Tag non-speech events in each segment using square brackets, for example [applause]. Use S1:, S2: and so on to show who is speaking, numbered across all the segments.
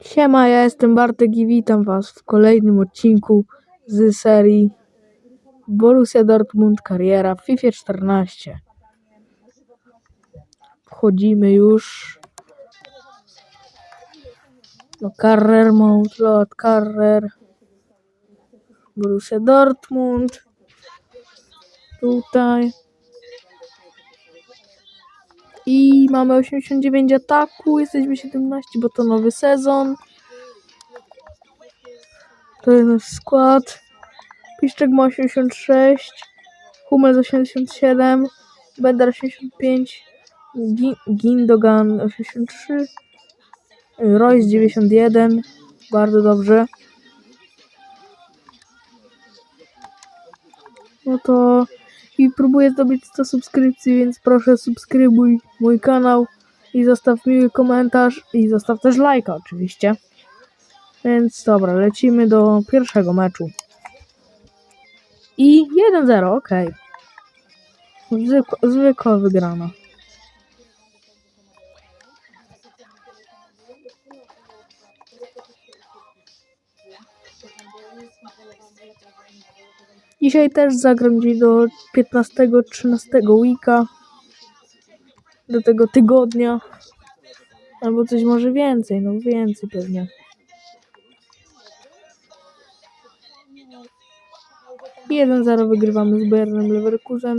S1: Siema, ja jestem Bartek i witam was w kolejnym odcinku z serii Borussia Dortmund kariera w FIFA 14. Wchodzimy już. No, Carrer Mode, Lot, Carrer. Borussia Dortmund. Tutaj. I mamy 89 ataku, jesteśmy 17, bo to nowy sezon. To jest nasz skład. Piszczek ma 86, Hummel 87, Bender 85, Gi- Gindogan 83, Royce 91, bardzo dobrze. No to i próbuję zdobyć 100 subskrypcji, więc proszę subskrybuj mój kanał i zostaw miły komentarz i zostaw też lajka oczywiście. Więc dobra, lecimy do pierwszego meczu. I 1-0, okej. Zwykła, zwykła wygrana. Dzisiaj też zagram gdzieś do 15-13 weeka. Do tego tygodnia. Albo coś może więcej, no więcej pewnie. Jeden 0 wygrywamy z Bayernem Leverkusen.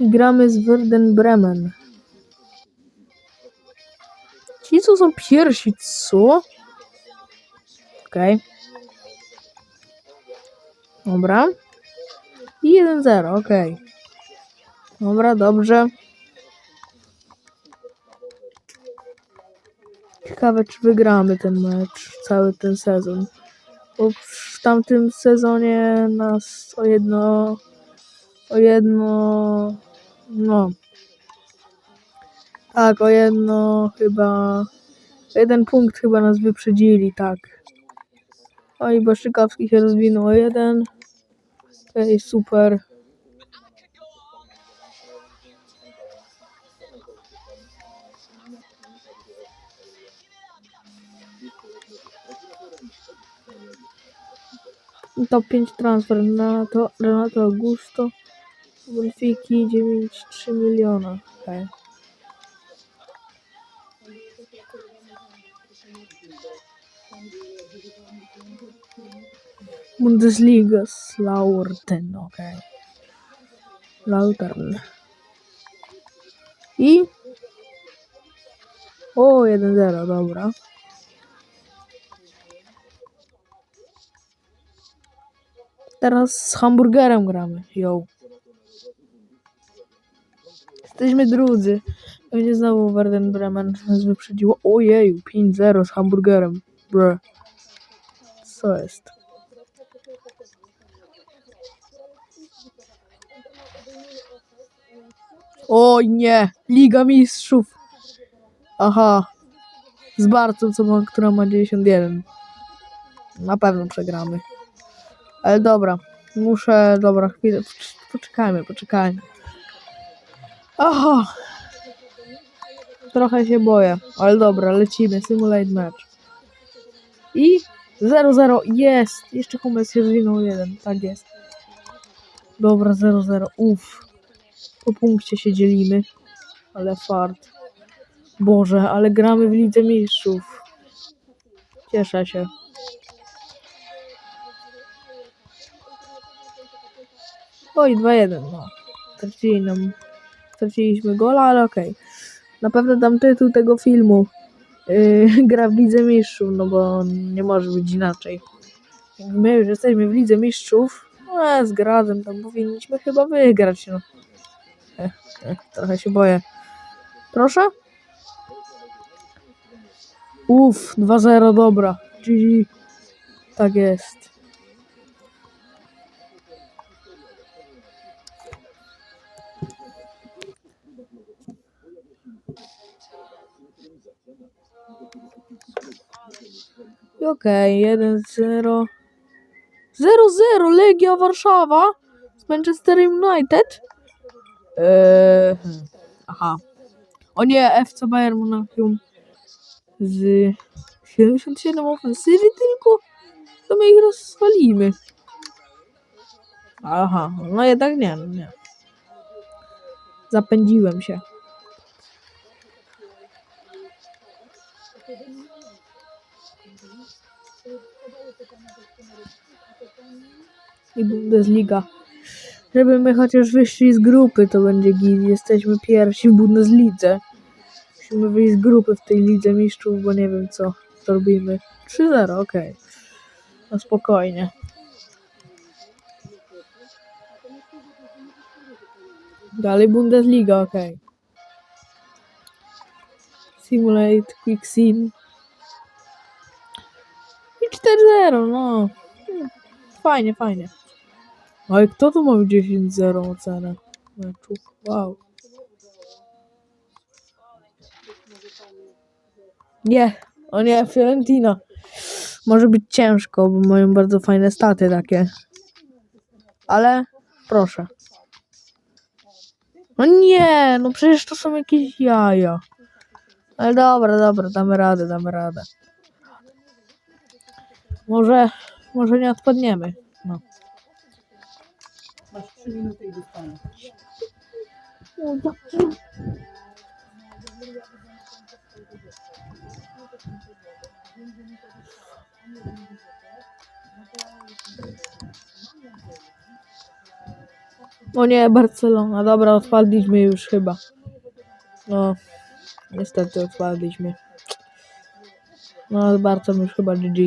S1: Gramy z Werden Bremen. Co są pierwsi, co? Okej. Dobra. I 1-0, okej. Dobra, dobrze. Ciekawe, czy wygramy ten mecz, cały ten sezon. Bo w tamtym sezonie nas o jedno, o jedno, no, tak, o jedno chyba, jeden punkt chyba nas wyprzedzili, tak. O i Błaszczykowski się rozwinął o jeden. Okej, super. Top 5 transfer na to Renato Augusto. Benfiki 9,3 miliona. Okay. Bundesliga Slaurten, okej. Lautern. I? O, 1-0, dobra. Teraz z hamburgerem gramy, yo. Jesteśmy drudzy. Będzie znowu Werder Bremen nas wyprzedziło. Ojeju, 5-0 z hamburgerem. Bruh. Co jest? Oj nie, Liga Mistrzów. Aha. Z Barcą, co ma, która ma 91. Na pewno przegramy. Ale dobra, muszę, dobra, chwilę, pocz- poczekajmy, poczekajmy. Aha. Trochę się boję, ale dobra, lecimy, simulate match. I 0-0, jest! Jeszcze Hummels się rozwinął jeden, tak jest. Dobra, 0-0, uff. Po punkcie się dzielimy, ale fart. Boże, ale gramy w Lidze Mistrzów. Cieszę się. Oj, 2-1, no. Stracili nam, straciliśmy gola, ale okej. Na pewno dam tytuł tego filmu. Yy, [laughs] gra w Lidze Mistrzów, no bo nie może być inaczej. My już jesteśmy w Lidze Mistrzów, no z Gradem tam powinniśmy chyba wygrać, no. Trochę się boję. Proszę? Uff, 2-0, dobra. GG. Tak jest. Okej, 1-0. 0-0, Legia Warszawa z Manchester United. Eee, aha. O nie, FC Bayern Monachium z 77 ofensywy tylko, to my ich rozwalimy. Aha, no jednak nie, no nie. Zapędziłem się. I Bundesliga. Żeby my chociaż wyszli z grupy, to będzie git. Jesteśmy pierwsi w Bundeslidze. Musimy wyjść z grupy w tej Lidze Mistrzów, bo nie wiem co robimy. 3-0, okej. No spokojnie. Dalej Bundesliga, okej. Simulate, Quick Sim. I 4-0, no. Fajnie, fajnie. Ale kto tu ma 10-0 ocenę meczu? Wow. Nie, o nie, Fiorentina. Może być ciężko, bo mają bardzo fajne staty takie. Ale proszę. No nie, no przecież to są jakieś jaja. Ale dobra, dobra, damy radę, damy radę. Może, może nie odpadniemy. No.
S2: Masz 3 minuty i dostaniesz.
S1: O nie, Barcelona. Dobra, odpadliśmy już chyba. No, niestety odpadliśmy. No, z Barcem już chyba GG.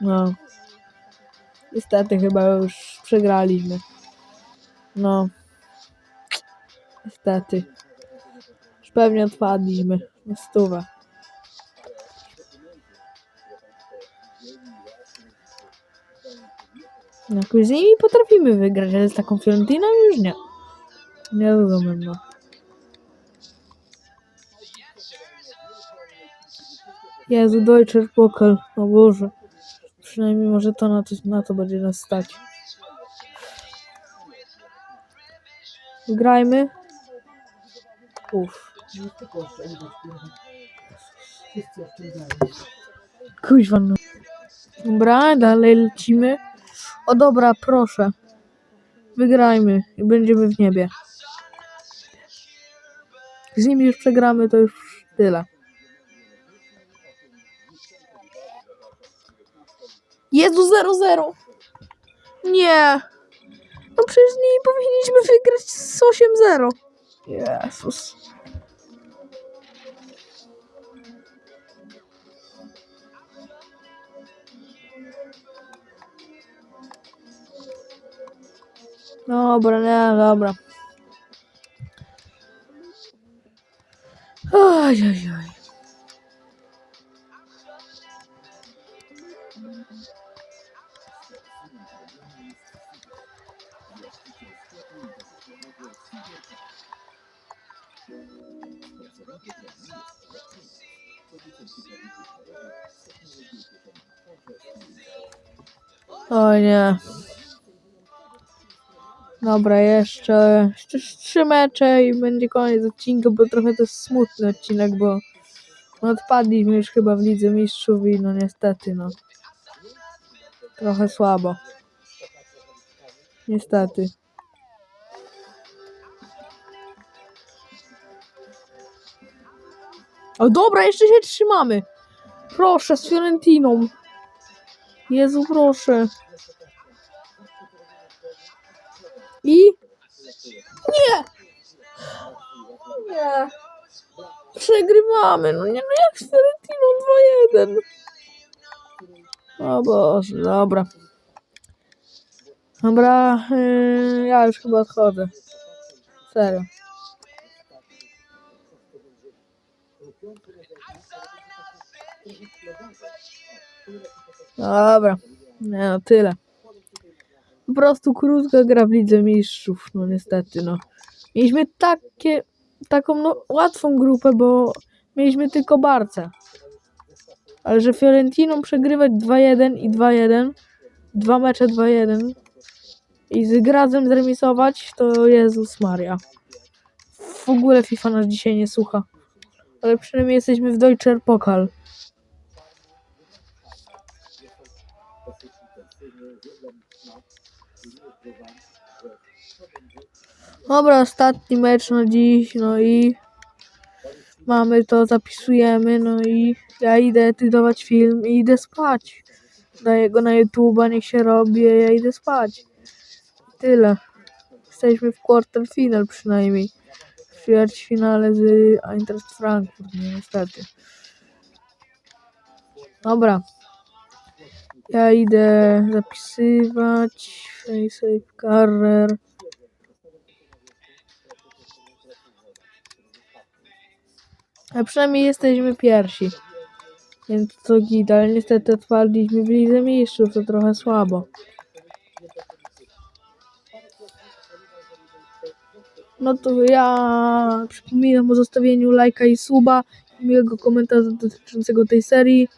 S1: No. Niestety chyba już przegraliśmy. No. Niestety. Już pewnie odpadliśmy. Na stówę. No, z nimi potrafimy wygrać, ale z taką Fiorentiną już nie. Nie rozumiem, no. Jezu, Deutscher Pokal, o Boże. Przynajmniej może to na, to na to będzie nas stać. Grajmy. Uff. Kuźwa, no. Dobra, dalej lecimy. O dobra, proszę. Wygrajmy i będziemy w niebie. Z nimi już przegramy, to już tyle. Jezu, 0-0. Nie. No przecież nimi powinniśmy wygrać z 8-0. Jezus. Dobra, nie, dobra. Oj. Oj nie. Dobra, jeszcze, jeszcze trzy mecze i będzie koniec odcinka, bo trochę to jest smutny odcinek, bo odpadliśmy już chyba w Lidze Mistrzów i no niestety, no. Trochę słabo. Niestety. O dobra, jeszcze się trzymamy. Proszę, z Fiorentiną. Jezu, proszę. I? Nie! Nie. Przegrywamy. No nie, no jak z Fiorentiną 2-1. O Boże, dobra. Dobra, yy, ja już chyba odchodzę. Serio. Dobra, nie no tyle. Po prostu krótka gra w Lidze Mistrzów, no niestety, no. Mieliśmy takie, taką no, łatwą grupę, bo mieliśmy tylko Barce. Ale że Fiorentiną przegrywać 2-1 i 2-1, dwa mecze 2-1, i z Gradzem zremisować, to Jezus Maria. W ogóle FIFA nas dzisiaj nie słucha. Ale przynajmniej jesteśmy w Deutscher Pokal. Dobra, ostatni mecz na dziś, no i mamy to, zapisujemy, no i ja idę edytować film i idę spać. Daję go na YouTube'a, niech się robi, ja idę spać. Tyle. Jesteśmy w quarterfinal przynajmniej. W ćwierćfinale z Eintracht Frankfurt, no niestety. Dobra. Ja idę zapisywać. Save career. A przynajmniej jesteśmy pierwsi. Więc to git, ale niestety odpadliśmy w Lidze Mistrzów, to trochę słabo. No to ja przypominam o zostawieniu lajka i suba miłego komentarza dotyczącego tej serii.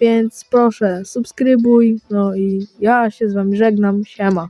S1: Więc proszę, subskrybuj. No i ja się z wami żegnam. Siema.